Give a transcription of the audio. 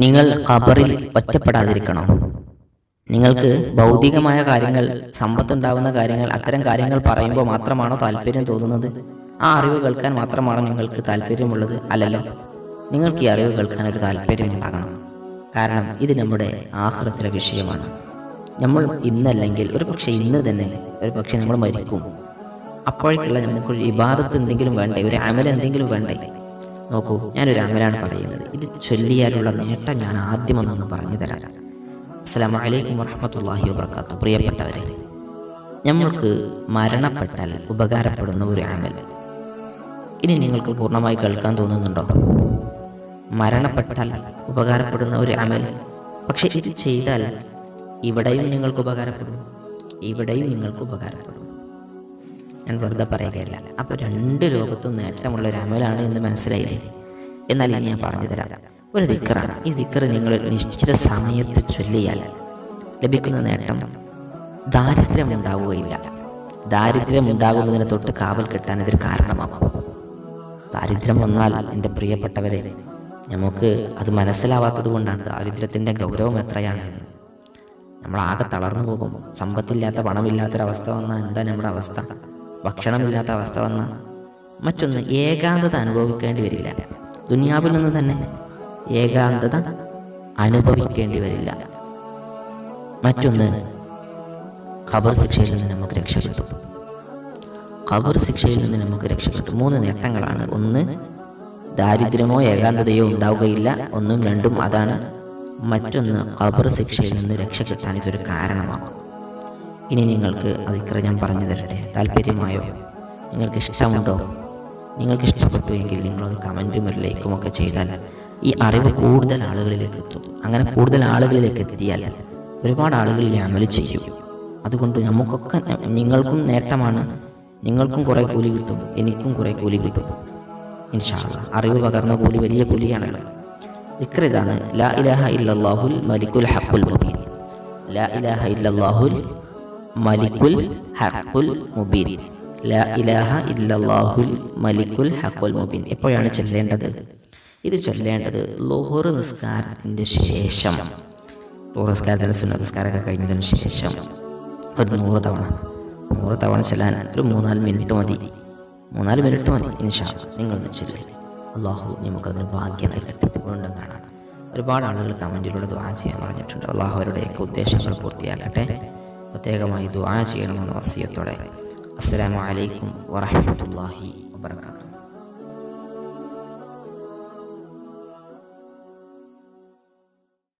നിങ്ങൾ ഖബറിൽ ഒറ്റപ്പെടാതിരിക്കണോ. നിങ്ങൾക്ക് ഭൗതികമായ കാര്യങ്ങൾ സമ്പത്തുണ്ടാവുന്ന കാര്യങ്ങൾ അത്തരം കാര്യങ്ങൾ പറയുമ്പോൾ മാത്രമാണോ താല്പര്യം തോന്നുന്നത്? ആ അറിവ് കേൾക്കാൻ മാത്രമാണോ നിങ്ങൾക്ക് താല്പര്യമുള്ളത്? അല്ലല്ലോ. നിങ്ങൾക്ക് ഈ അറിവ് കേൾക്കാൻ ഒരു താല്പര്യം ഉണ്ടാകണം. കാരണം ഇത് നമ്മുടെ ആഹൃത്തിലെ വിഷയമാണ്. നമ്മൾ ഇന്നല്ലെങ്കിൽ ഒരു പക്ഷേ ഇന്ന് തന്നെ ഒരു പക്ഷേ നമ്മൾ മരിക്കും. അപ്പോഴേക്കുള്ള നമുക്കൊരു ഇബാദത്ത് എന്തെങ്കിലും വേണ്ടേ? ഒരു അമൽ എന്തെങ്കിലും വേണ്ടേ? നോക്കൂ ഞാനൊരു അമലാണ് പറയുന്നത്. ഇത് ചൊല്ലിയാലുള്ള നേട്ടം ഞാൻ ആദ്യം ഒന്നൊന്ന് പറഞ്ഞു തരാം അസ്സാം വലൈക്കും വറഹമത്തല്ലാഹി വാബർക്കാത്തു പ്രിയപ്പെട്ടവരെ നമ്മൾക്ക് മരണപ്പെട്ടാൽ ഉപകാരപ്പെടുന്ന ഒരു അമൽ. ഇനി നിങ്ങൾക്ക് പൂർണമായി കേൾക്കാൻ തോന്നുന്നുണ്ടോ? മരണപ്പെട്ടാൽ ഉപകാരപ്പെടുന്ന ഒരു അമൽ. പക്ഷെ ഇത് ചെയ്താൽ ഇവിടെയും നിങ്ങൾക്ക് ഉപകാരപ്പെടും. ഇവിടെയും നിങ്ങൾക്ക് ഉപകാരപ്പെടും. ഞാൻ വെറുതെ പറയുകയല്ല. അപ്പോൾ രണ്ട് ലോകത്തും നേട്ടമുള്ള ഒരു അമലാണ് എന്ന് മനസ്സിലായില്ലേ? എന്നാൽ ഇനി ഞാൻ പറഞ്ഞു തരാം. ഒരു ദിക്കറാണ്. ഈ ദിക്കറ് നിങ്ങൾ നിശ്ചിത സമയത്ത് ചൊല്ലിയാൽ ലഭിക്കുന്ന നേട്ടം ദാരിദ്ര്യം ഉണ്ടാവുകയില്ല ദാരിദ്ര്യം ഉണ്ടാകുന്നതിന് തൊട്ട് കാവൽ കിട്ടാൻ ഇതൊരു കാരണമാകും. ദാരിദ്ര്യം വന്നാൽ എന്റെ പ്രിയപ്പെട്ടവരെ നമുക്ക് അത് മനസ്സിലാവാത്തത് കൊണ്ടാണ് ദാരിദ്ര്യത്തിന്റെ ഗൗരവം എത്രയാണ് നമ്മളാകെ തളർന്നു പോകും. സമ്പത്തില്ലാത്ത പണമില്ലാത്തൊരവസ്ഥ വന്നാൽ എന്താ നമ്മുടെ അവസ്ഥ? ഭക്ഷണമില്ലാത്ത അവസ്ഥ വന്ന മറ്റൊന്ന് ഏകാന്തത അനുഭവിക്കേണ്ടി വരില്ല. ദുനിയാവിൽ നിന്ന് തന്നെ ഏകാന്തത അനുഭവിക്കേണ്ടി വരില്ല. മറ്റൊന്ന് ഖബർ ശിക്ഷയിൽ നിന്ന് നമുക്ക് രക്ഷ കിട്ടും. ഖബർ ശിക്ഷയിൽ നിന്ന് നമുക്ക് രക്ഷ കിട്ടും. മൂന്ന് നേട്ടങ്ങളാണ്. ഒന്ന് ദാരിദ്ര്യമോ ഏകാന്തതയോ ഉണ്ടാവുകയില്ല. ഒന്നും രണ്ടും അതാണ്. മറ്റൊന്ന് ഖബർ ശിക്ഷയിൽ നിന്ന് രക്ഷ കിട്ടാൻ ഇതൊരു കാരണമാകും. ഇനി നിങ്ങൾക്ക് അതിക്ര ഞാൻ പറഞ്ഞു തരട്ടെ താല്പര്യമായോ? നിങ്ങൾക്ക് ഇഷ്ടമുണ്ടോ? നിങ്ങൾക്ക് ഇഷ്ടപ്പെട്ടു എങ്കിൽ നിങ്ങളത് കമന്റും ഒരു ലൈക്കും ഒക്കെ ചെയ്താൽ ഈ അറിവ് കൂടുതൽ ആളുകളിലേക്ക് എത്തും. അങ്ങനെ കൂടുതൽ ആളുകളിലേക്ക് എത്തിയാൽ ഒരുപാട് ആളുകൾ ഈ അമൽ ചെയ്യും. അതുകൊണ്ട് നമുക്കൊക്കെ നിങ്ങൾക്കും നേട്ടമാണ്. നിങ്ങൾക്കും കുറേ കൂലി കിട്ടും. എനിക്കും കുറേ കൂലി കിട്ടും. ഇൻഷാല്ല അറിവ് പകർന്ന കൂലി വലിയ കൂലിയാണല്ലോ. ഇക്ര ഇതാണ് ലാ ഇലാഹ ഇല്ലാഹുൽ മലിക്കുൽ ഹക്കുൽ മുബീൻ. ലാ ഇലാഹ ഇല്ലല്ലാഹുൽ മലിക്കുൽ ഹക്കുൽ മുബീൻ. ലാ ഇലാഹ ഇല്ലല്ലാഹുൽ മലിക്കുൽ ഹക്കുൽ മുബീൻ. എപ്പോഴാണ് ചൊല്ലേണ്ടത്? ഇത് ചൊല്ലേണ്ടത് ലോഹർ നിസ്കാരത്തിന്റെ ശേഷം. ലോഹർ നിസ്കാരത്തിന്റെ നിസ്കാരമൊക്കെ കഴിഞ്ഞതിന് ശേഷം. ഒരു നൂറ് തവണ. നൂറ് തവണ ചെല്ലാൻ ഒരു മൂന്നാൽ മിനിറ്റ് മതി. മൂന്നാൽ മിനിറ്റ് മതി ഇൻഷാ നിങ്ങൾ ചൊല്ലി. അള്ളാഹു നമുക്കതിന് ഭാഗ്യം നൽകട്ടെ. വീണ്ടും കാണാം. ഒരുപാട് ആളുകൾ കമന്റിലൂടെ ദ്വാ ചെയ്യാൻ പറഞ്ഞിട്ടുണ്ട്. അള്ളാഹു അവരുടെയൊക്കെ ഉദ്ദേശങ്ങൾ പൂർത്തിയാക്കട്ടെ. പ്രത്യേകമായി ദുആ ചെയ്യണമെന്ന വസിയത്തോടെ. അസ്സലാമു അലൈക്കും വറഹ്മത്തുള്ളാഹി വാബർക്കാത്തു